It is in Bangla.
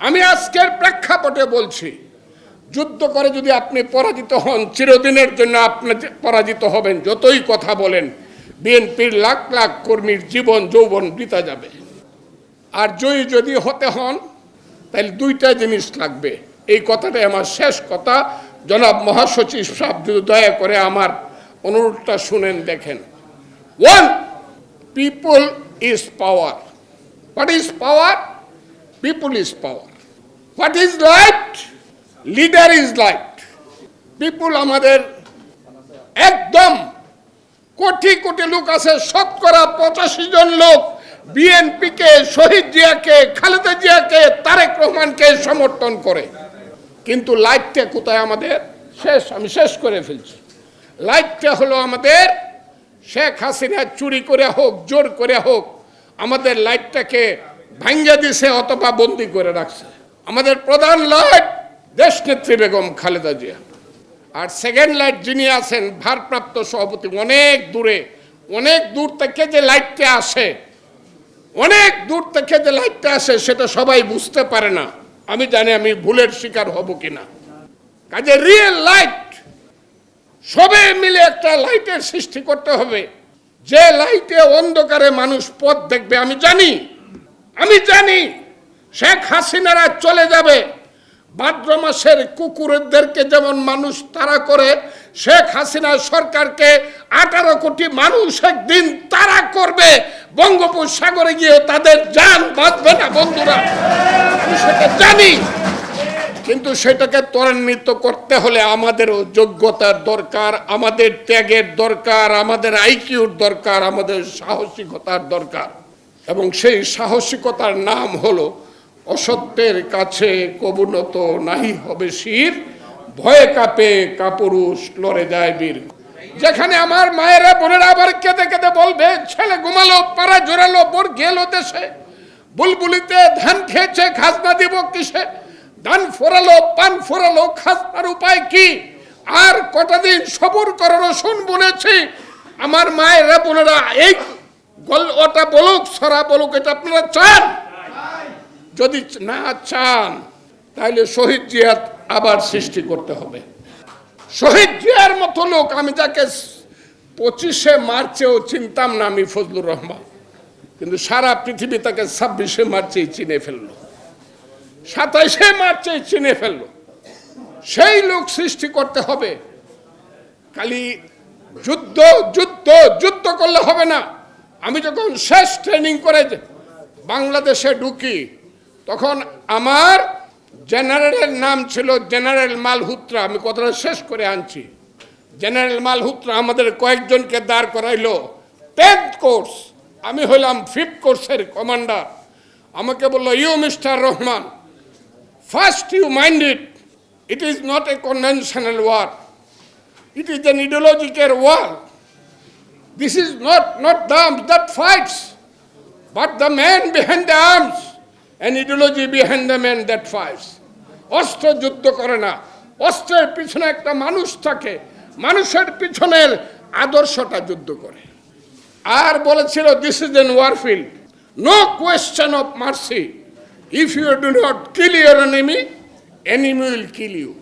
আমি আজকের প্রেক্ষাপটে বলছি, যুদ্ধ করে যদি আপনি পরাজিত হন, চিরদিনের জন্য আপনি পরাজিত হবেন, যতই কথা বলেন, বিএনপির লাখ লাখ কর্মীর জীবন, যৌবন বৃতা যাবে। আর জয়ী যদি হতে হন, তাহলে দুইটা জিনিস লাগবে। এই কথাটাই আমার শেষ কথা। জনাব মহাসচিব সাহেব, যদি দয়া করে আমার অনুরোধটা শুনেন, দেখেন। One people is power what is power people is power what is light leader is light people আমাদের একদম কোটি কোটি লোক আছে শতকরা পঁচাশি জন লোক। বিএনপিকে শহীদ জিয়াকে, খালেদা জিয়াকে, তারেক রহমানকে সমর্থন করে। কিন্তু লাইটটা কোথায় আমাদের? শেষ, আমি শেষ করে ফেলছি। লাইটটা হলো আমাদের শেখ হাসিনা চুরি করে হোক, জোর করে হোক, আমাদের লাইটটাকে ভাঙ্গা দিছে অথবা বন্দি করে রাখছে। আমাদের প্রধান লাইট দেশনেত্রী বেগম খালেদা জিয়া। আর সেকেন্ড লাইট যিনি আছেন, ভারপ্রাপ্ত সভাপতি, অনেক দূরে, অনেক দূর থেকে যে লাইটটা আসে, অনেক দূর থেকে যে লাইটটা আসে, সেটা সবাই বুঝতে পারে না। আমি জানি আমি ভুলের শিকার হব কিনা। কাজে রিয়েল লাইট সবে মিলে একটা লাইটের সৃষ্টি করতে হবে। যে লাইটে অন্ধকারে মানুষ পথ দেখবে, আমি জানি। আমি জানি শেখ হাসিনারা চলে যাবে। ভাদ্র মাসের কুকুরদেরকে যেমন মানুষ তারা করে, শেখ হাসিনা সরকারকে আঠারো কোটি মানুষ একদিন তারা করবে। বঙ্গোপসাগরে গিয়ে তাদের যান বাঁচবে না বন্ধুরা। সেটা জানি। কিন্তু সেটাকে ত্বরান্বিত করতে হলে আমাদেরও যোগ্যতার দরকার, আমাদের ত্যাগের দরকার, আমাদের আইকিউর দরকার, আমাদের সাহসিকতার দরকার। এবং সেই সাহসিকতার নাম হলো, অসত্যের কাছে কবুনত নাহি হবে শির, ভয়ে কাপে কাপুরুষ লড়ে যায় বীর। যেখানে আমার মায়েরা, বোনেরা আবার কেঁদে কেঁদে বলবে, ছেলে ঘুমালো, পাড়া জোরালো বোর গেল দেশে, বুলবুলিতে ধান খেয়েছে, খাজনা দিব কিসে, ধান ফোরালো, পান ফোরালো, খাজনার উপায় কি? আর কটা দিন সবর করো রসুন বুনেছি। আমার মায়েরা, বোনেরা, এই গল ওটা বলুক, সরা বলুক, এটা আপনারা চান? যদি না চান তাহলে শহীদ জিয়ার আবার সৃষ্টি করতে হবে। শহীদ জিয়ার মতো লোক আমি যাকে পঁচিশে মার্চেও চিনতাম না আমি ফজলুর রহমান। কিন্তু সারা পৃথিবী তাকে ছাব্বিশে মার্চেই চিনে ফেলল। সাতাইশে মার্চেই চিনে ফেলল। সেই লোক সৃষ্টি করতে হবে। খালি যুদ্ধ যুদ্ধ যুদ্ধ করলে হবে না। আমি যখন শেষ ট্রেনিং করে বাংলাদেশে ঢুকি, তখন আমার জেনারেলের নাম ছিল জেনারেল মালহুত্রা। আমি কথাটা শেষ করে আনছি। জেনারেল মালহুত্রা আমাদের কয়েকজনকে দাঁড় করাইলো। টেন্থ কোর্স আমি হইলাম ফিফথ কোর্সের কমান্ডার আমাকে বলল you mister Rahman first you mind it it is not a conventional war it is an ideological war. This is not, not the arms that fights, but the man behind the arms, and ideology behind the man that fights. অস্ত্র যুদ্ধ করে না। অস্ত্রের পিছনে একটা মানুষ থাকে। মানুষের পিছনের আদর্শটা যুদ্ধ করে। আর বলেছিল this is an war field no question of mercy if you do not kill your enemy enemy will kill you